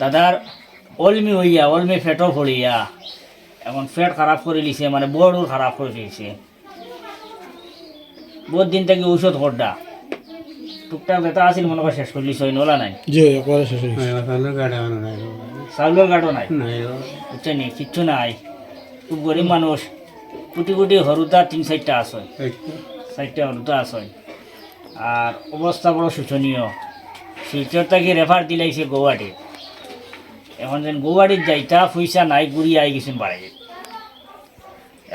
দাদার অলমি হইয়া অলমি ফেটও পড়িয়া এখন ফেট খারাপ করে লিছে মানে বড় খারাপ করে দিয়েছে বহুত দিন থেকে ঔষধ করডা টুকটাক ব্যথা আছিল মনে করে শেষ করে লিছে নলা নাই। চাউলের গাঁটও নাই বুঝছেন নি? কিচ্ছু নাই। খুব গরিব মানুষ কোটি কোটি হরুতা তিন চারটা আছে। চারটা হরুতা আছে। আর অবস্থা বড় শোচনীয়। শিলচর থেকে রেফার দিলাইছে গৌহাটি এখন যেন গৌহাটির যাইতা পয়সা নাই ঘুরি আই গেছেন বাড়াই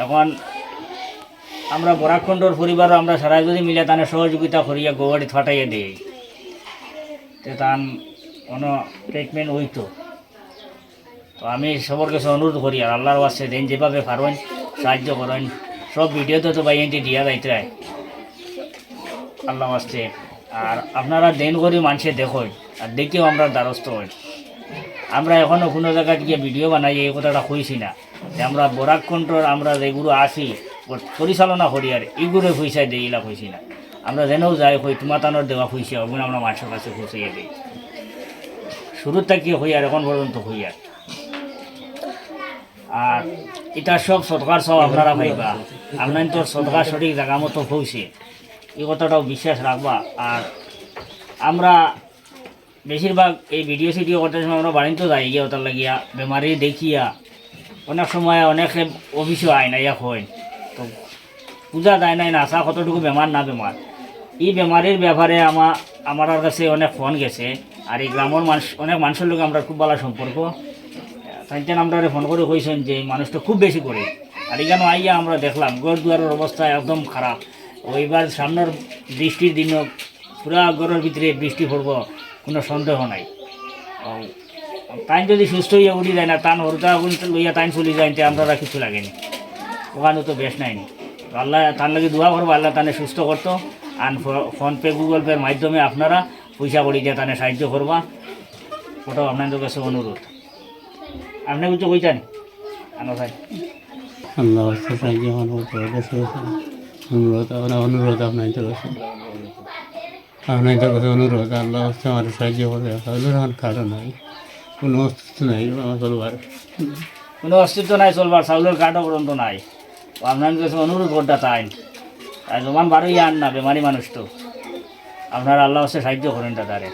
এখন আমরা বরাকণ্ডর পরিবারও আমরা সারা যদি মিলে তানে সহযোগিতা করিয়া গৌহাটি ফাটাইয়া দিই। তে তান কোনো ট্রিটমেন্ট হইতো তো। আমি সবার কাছে অনুরোধ করি, আর আল্লাহর কাছে দেন, যেভাবে পারেন সাহায্য করেন। সব ভিডিওতে তো বাইনটি দিয়া যাইতে আল্লাহ আসছে আর আপনারা দেন করি মানুষে দেখোই, আর দেখেও আমরা দ্বারস্থ হই। আমরা এখনও কোনো জায়গায় গিয়ে ভিডিও বানাই, এই কথাটা কইছি না। যে আমরা বরাক কন্ট্রোল, আমরা যেগুলো আসি পরিচালনা করি আর এগুলো পয়সা দিই এলা কইছি না। আমরা যেনেও যাই কই, তোমার তানোর দেওয়া পয়সা ওগুলো আমরা মানুষের কাছে পৌঁছাইয়া দিই শুরুর থেকে হই আর এখন পর্যন্ত হই আর। আর এটা সব সরকার সব আপনারা পাইবা আপনার তো সরকার সঠিক জায়গা মতো হয়েছে এই কথাটাও বিশ্বাস রাখবা। আর আমরা বেশিরভাগ এই ভিডিও সিডিও করতে সময় আমরা বাড়িতে যাই গিয়া ওটার লাগিয়া, বেমারি দেখিয়া, অনেক সময় অনেকে অফিসও আয় না ইয়া হয়। তো পূজা দেয় নাই না আসা কতটুকু বেমার না বেমার। এই বেমারির ব্যাপারে আমার আমার কাছে অনেক ফোন গেছে, আর এই গ্রামের মানুষ অনেক মানুষের লোক আমরা খুব ভালো সম্পর্ক। তাইতেন আমরা ফোন করে কইছেন যে, মানুষটা খুব বেশি করে। আর এখানে আইয়া আমরা দেখলাম ঘর দুয়ারের অবস্থা একদম খারাপ। ওইবার সামনের বৃষ্টির দিনও পুরা ঘরের ভিতরে বৃষ্টি পড়ব। কোনো সন্দেহ নাই। তাই যদি সুস্থ হইয়া উঠি যায় না, তান হরতা লইয়া তাই চলি যায় আমরা কিছু লাগেনি ওখানে তো বেশ নাইনি তো আল্লাহ, তার লাগে দোয়া করব, আল্লাহ তানে সুস্থ করতো। আর ফোনপে, গুগল পের মাধ্যমে আপনারা পয়সা করি দিয়ে তানে সাহায্য করবা। ওটাও আপনাদের কাছে অনুরোধ। আপনি কিছু কইতেন ভাই। অনুরোধ কাছে অনুরোধ কাছে। আপনাদের কাছে অনুরোধ আল্লাহ হচ্ছে আমার সাহায্য করে হলো আমার নাই কোনো অস্তিত্ব নাই আমার চলবার কোনো অস্তিত্ব নাই চলবার চাউলের কাঠও পর্যন্ত নাই আপনার কাছে অনুরোধ করতে তাই আর জমান বারোই আন না বেমারি মানুষ তো আপনার আল্লাহ হচ্ছে সাহায্য করেন দাদারে